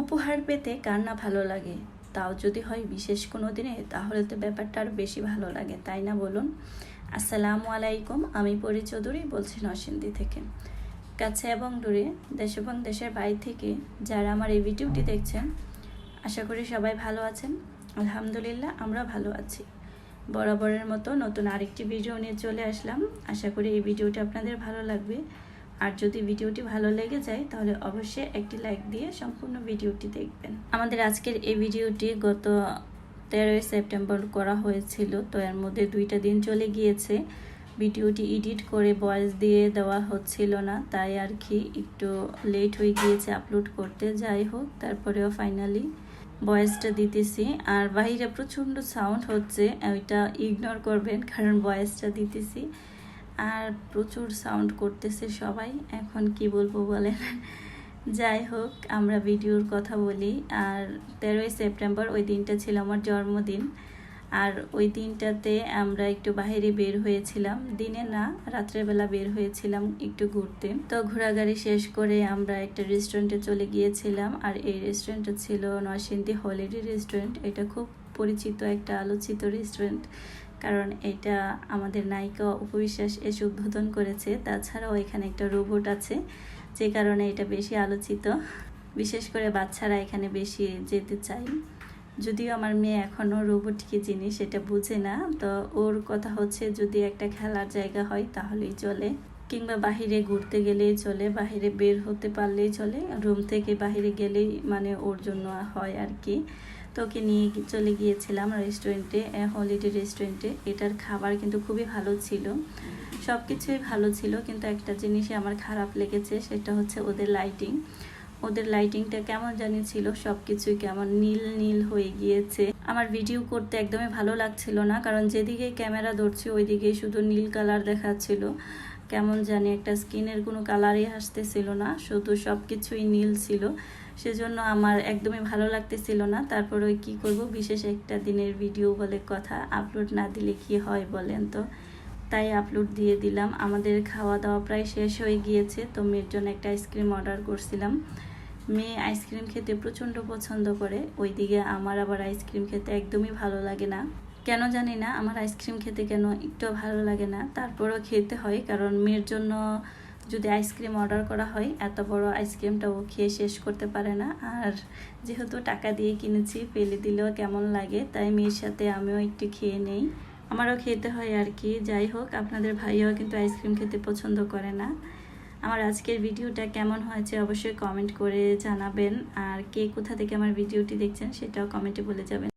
উপহার পেতে কার না ভালো লাগে? তাও যদি হয় বিশেষ কোনো দিনে, তাহলে তো ব্যাপারটা আরও বেশি ভালো লাগে, তাই না বলুন? আসসালামু আলাইকুম, আমি পরি চৌধুরী বলছি নরসিংদী থেকে। কাছে এবং দূরে, দেশ এবং দেশের বাইরে থেকে যারা আমার এই ভিডিওটি দেখছেন, আশা করি সবাই ভালো আছেন। আলহামদুলিল্লাহ আমরা ভালো আছি। বরাবরের মতো নতুন আরেকটি ভিডিও নিয়ে চলে আসলাম। আশা করি এই ভিডিওটি আপনাদের ভালো লাগবে। আর যদি ভিডিওটি ভালো লেগে যায়, তাহলে অবশ্যই একটি লাইক দিয়ে সম্পূর্ণ ভিডিওটি দেখবেন। আমাদের আজকের এই ভিডিওটি গত তেরোই সেপ্টেম্বর করা হয়েছিল, তো এর মধ্যে দুইটা দিন চলে গিয়েছে। ভিডিওটি এডিট করে ভয়েস দিয়ে দেওয়া হচ্ছিল না, তাই আর কি একটু লেট হয়ে গিয়েছে আপলোড করতে। যাই হোক, তারপরেও ফাইনালি ভয়েসটা দিতেছি। আর বাইরে প্রচণ্ড সাউন্ড হচ্ছে ওইটা ইগনোর করবেন, কারণ ভয়েসটা দিতেছি। আর প্রচুর সাউন্ড করতেছে সবাই। এখন কি বলব বলেন? যাই হোক, আমরা ভিডিওর কথা বলি। আর তেরোই সেপ্টেম্বর ওই দিনটা ছিল আমার জন্মদিন। আর ওই দিনটাতে আমরা একটু বাইরে বের হয়েছিলাম। দিনে না রাত্রেবেলা বের হয়েছিলাম একটু ঘুরতে। তো ঘোরাঘুরি শেষ করে আমরা একটা রেস্টুরেন্টে চলে গিয়েছিলাম। আর এই রেস্টুরেন্টটা ছিল নরসিংদী হলিডে রেস্টুরেন্ট এটা খুব পরিচিত একটা আলোচিত রেস্টুরেন্ট কারণ এটা আমাদের নায়িকা উপবিশ্বাস এসে উদ্বোধন করেছে। তাছাড়াও এখানে একটা রোবট আছে, যে কারণে এটা বেশি আলোচিত। বিশেষ করে বাচ্চারা এখানে বেশি যেতে চায়। যদিও আমার মেয়ে এখনও রোবট কি জিনিস এটা বুঝে না। তো ওর কথা হচ্ছে, যদি একটা খেলার জায়গা হয় তাহলেই চলে। কিংবা বাহিরে ঘুরতে গেলেই চলে, বাহিরে বের হতে পারলেই চলে। রুম থেকে বাহিরে গেলেই মানে ওর জন্য হয় আর কি। তোকে নিয়ে চলে গিয়েছিলাম রেস্টুরেন্টে হলিডে রেস্টুরেন্টে। এটার খাবার কিন্তু খুবই ভালো ছিল। সব কিছুই ভালো ছিল, কিন্তু একটা জিনিসই আমার খারাপ লেগেছে, সেটা হচ্ছে ওদের লাইটিং ওদের লাইটিংটা কেমন জানি ছিল সব কিছুই কেমন নীল নীল হয়ে গিয়েছে। আমার ভিডিও করতে একদমই ভালো লাগছিল না, কারণ যেদিকে ক্যামেরা ধরছি, ওইদিকেই শুধু নীল কালার দেখাচ্ছিল। কেমন জানি একটা স্কিনের কোনো কালারই আসতেছিল না, শুধু সব কিছুই নীল ছিল। সেজন্য আমার একদমই ভালো লাগতেছিল না। তারপর ওই কী করব, বিশেষ একটা দিনের ভিডিও বলে কথা আপলোড না দিলে কি হয় বলেন তো? তাই আপলোড দিয়ে দিলাম। আমাদের খাওয়া দাওয়া প্রায় শেষ হয়ে গিয়েছে। তো মেয়ের জন্য একটা আইসক্রিম অর্ডার করছিলাম। মেয়ে আইসক্রিম খেতে প্রচণ্ড পছন্দ করে। ওইদিকে আমার আবার আইসক্রিম খেতে একদমই ভালো লাগে না। কেন জানি না, আমার আইসক্রিম খেতে কেন একটু ভালো লাগে না। তারপরেও খেতে হয়, কারণ মেয়ের জন্য যদি আইসক্রিম অর্ডার করা হয়, এত বড় আইসক্রিমটা ও খেয়ে শেষ করতে পারে না। আর যেহেতু টাকা দিয়ে কিনেছি, ফেলে দিলেও কেমন লাগে, তাই মেয়ের সাথে আমিও একটু খেয়ে নেই। আমারও খেতে হয় আর কি। যাই হোক, আপনাদের ভাইও কিন্তু আইসক্রিম খেতে পছন্দ করে না। আমার আজকের ভিডিওটা কেমন হয়েছে অবশ্যই কমেন্ট করে জানাবেন। আর কে কোথা থেকে আমার ভিডিওটি দেখছেন, সেটাও কমেন্টে বলে যাবেন।